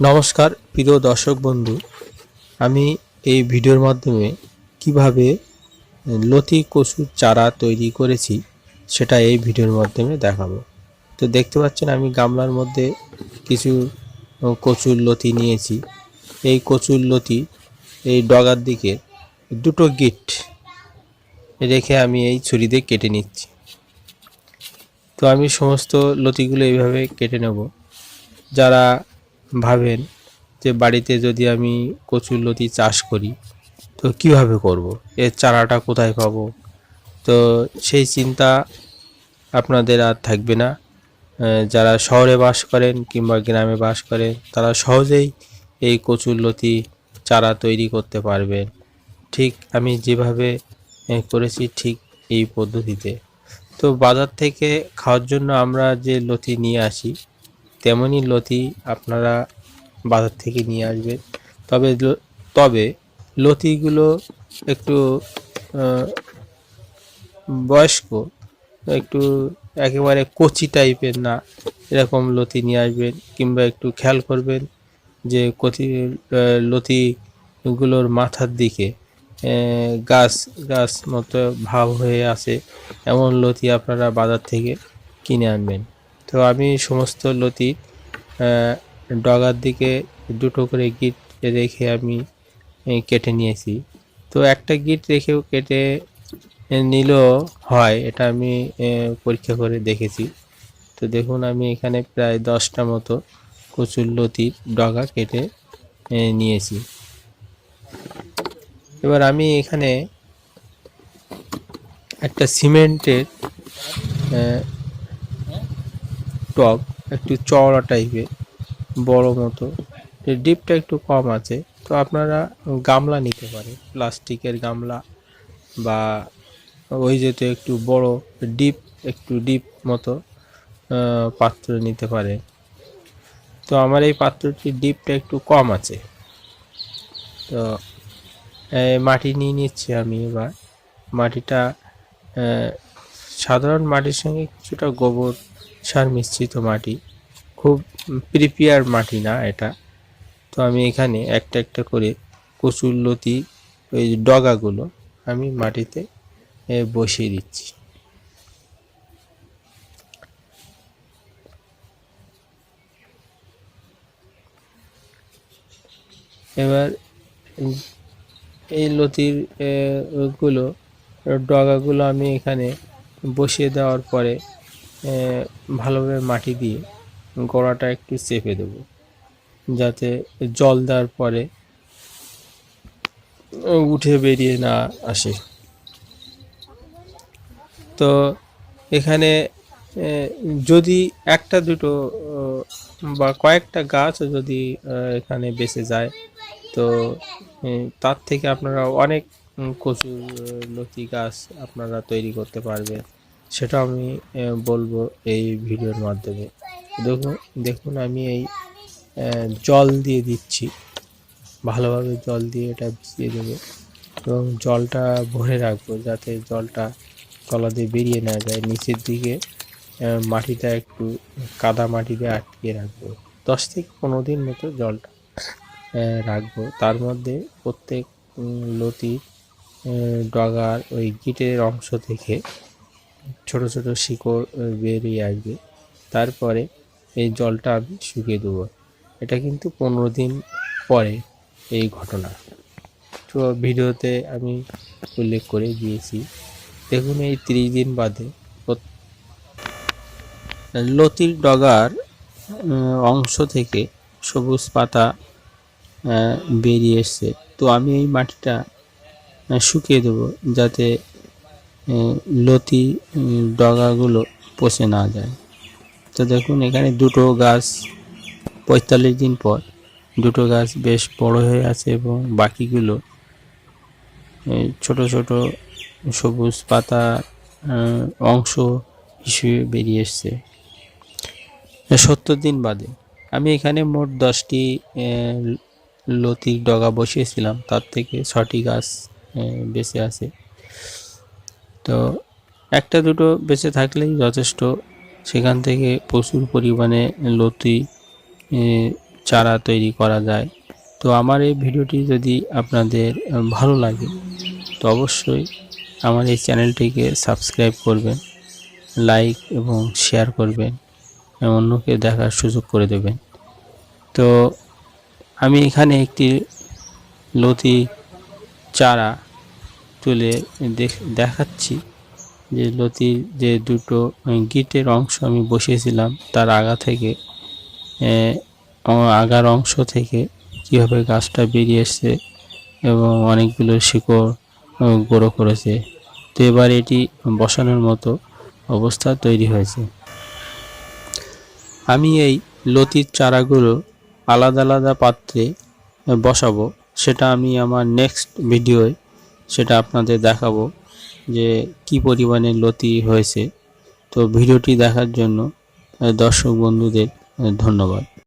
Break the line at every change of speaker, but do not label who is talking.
নমস্কার, প্রিয় দর্শক বন্ধু। আমি এই ভিডিওর মাধ্যমে কীভাবে লতি কচুর চারা তৈরি করেছি, সেটা এই ভিডিওর মাধ্যমে দেখাবো। তো দেখতে পাচ্ছেন, আমি গামলার মধ্যে কিছু কচুর লতি নিয়েছি। এই কচুর লতি এই ডগার দিকে দুটো গিট রেখে আমি এই ছুরি দিয়ে কেটে নিচ্ছি। তো আমি সমস্ত লতিগুলো এইভাবে কেটে নেব। যারা ভাবেন যে বাড়িতে যদি আমি কচুর লতি চাষ করি, তো কীভাবে করব? এর চারাটা কোথায় পাবো? তো সেই চিন্তা আপনাদের আর থাকবে না। যারা শহরে বাস করেন কিংবা গ্রামে বাস করেন, তারা সহজেই এই কচুর লতি চারা তৈরি করতে পারবেন ঠিক আমি যেভাবে করেছি ঠিক এই পদ্ধতিতে। তো বাজার থেকে খাওয়ার জন্য আমরা যে লতি নিয়ে আসি তেমনই লতি আপনারা বাজার থেকে নিয়ে আসবেন। তবে তবে লতিগুলো একটু বয়স্ক, একটু একেবারে কচি টাইপের না, এরকম লতি নিয়ে আসবেন কিংবা একটু খেয়াল করবেন যে কচি লতিগুলোর মাথার দিকে গাছ গাছ মতো ভাব হয়ে আছে, এমন লতি আপনারা বাজার থেকে কিনে আনবেন। তো আমি সমস্ত লতি ডগার দিকে দুটো করে গিট রেখে আমি কেটে নিয়েছি। তো একটা গিট রেখেও কেটে নিলেও হয়, এটা আমি পরীক্ষা করে দেখেছি। তো দেখুন, আমি এখানে প্রায় দশটা মতো কচুর লতির ডগা কেটে নিয়েছি। এবার আমি এখানে একটা সিমেন্টের টব একটু চওড়া টাইপের, বড় মতো। ডিপটা একটু কম আছে, তো আপনারা গামলা নিতে পারেন, প্লাস্টিকের গামলা বা ওই যেতে একটু বড় ডিপ, একটু ডিপ মতো পাত্র নিতে পারে তো আমার এই পাত্রটির ডিপটা একটু কম আছে। তো মাটি নিয়ে নিচ্ছি আমি এবার। মাটিটা সাধারণ মাটির সঙ্গে কিছুটা গোবর সার মিশ্রিত মাটি। খুব প্রিপেয়ার মাটি না এটা। তো আমি এখানে একটা একটা করে কচুর লতি, ওই ডগাগুলো আমি মাটিতে বসিয়ে দিচ্ছি। এবার এই লতিরগুলো ডগাগুলো আমি এখানে বসিয়ে দেওয়ার পরে ভালোভাবে মাটি দিয়ে গোড়াটা একটু চেপে দেবো যাতে জল দেওয়ার পরে উঠে বেরিয়ে না আসে। তো এখানে যদি একটা দুটো বা কয়েকটা গাছ যদি এখানে বেঁচে যায় তো তার থেকে আপনারা অনেক আহ, লতি গাছ আপনারা তৈরি করতে পারবেন। সেটা আমি বলব এই ভিডিওর মাধ্যমে। দেখুন দেখুন, আমি এই জল দিয়ে দিচ্ছি। ভালোভাবে জল দিয়ে এটা ভিজিয়ে দেবো এবং জলটা ভরে রাখব যাতে জলটা তলা দিয়ে বেরিয়ে না যায়। নিচের দিকে মাটিটা একটু কাদা মাটিতে আটকিয়ে রাখব। দশ থেকে পনেরো দিন মতো জলটা রাখব। তার মধ্যে প্রত্যেক লতি ডগার ওই গিটের অংশ থেকে ছোট ছোট শিকড় বেরিয়ে আসবে। তারপরে এই জলটা আমি শুকিয়ে দেবো। এটা কিন্তু পনেরো দিন পরে এই ঘটনা। তো ভিডিওতে আমি উল্লেখ করে দিয়েছি। দেখুন, এই ত্রিশ দিন বাদে লতির ডগার অংশ থেকে সবুজ পাতা বেরিয়ে এসছে। তো আমি এই মাটিটা শুকিয়ে দেবো যাতে লতি ডগাগুলো পচে না যায়। তো দেখুন, এখানে দুটো গাছ পঁয়তাল্লিশ দিন পর, দুটো গাছ বেশ বড় হয়ে আছে এবং বাকিগুলো ছোট ছোট সবুজ পাতা অংশ হিসেবে বেরিয়ে এসছে। সত্তর দিন বাদে আমি এখানে মোট দশটি লতির ডগা বসিয়েছিলাম। তার থেকে ছটি গাছ বেঁচে আছে। তো একটা দুটো বেঁচে থাকলেই যথেষ্ট। সেখান থেকে প্রচুর পরিমাণে লতি চারা তৈরি করা যায়। তো আমার এই ভিডিওটি যদি আপনাদের ভালো লাগে, তো অবশ্যই আমার এই চ্যানেলটিকে সাবস্ক্রাইব করবেন, লাইক এবং শেয়ার করবেন অন্যকে দেখার সুযোগ করে দেবেন। তো আমি এখানে একটি লতি, চারা তুলে দেখ- দেখাচ্ছি যে লতির যে দুটো গিটের অংশ আমি বসিয়েছিলাম তার আগা থেকে আগার অংশ থেকে কীভাবে গাছটা বেরিয়ে এসছে এবং অনেকগুলো শিকড় বড়ো করেছে। তো এবার এটি বসানোর মতো অবস্থা তৈরি হয়েছে। আমি এই লতির চারাগুলো আলাদা আলাদা পাত্রে বসাবো, সেটা আমি আমার নেক্সট ভিডিওয় সেটা আপনাদের দেখাবো যে কি পরিমাণে লতি হয়েছে। তো ভিডিওটি দেখার জন্য দর্শক বন্ধুদের ধন্যবাদ।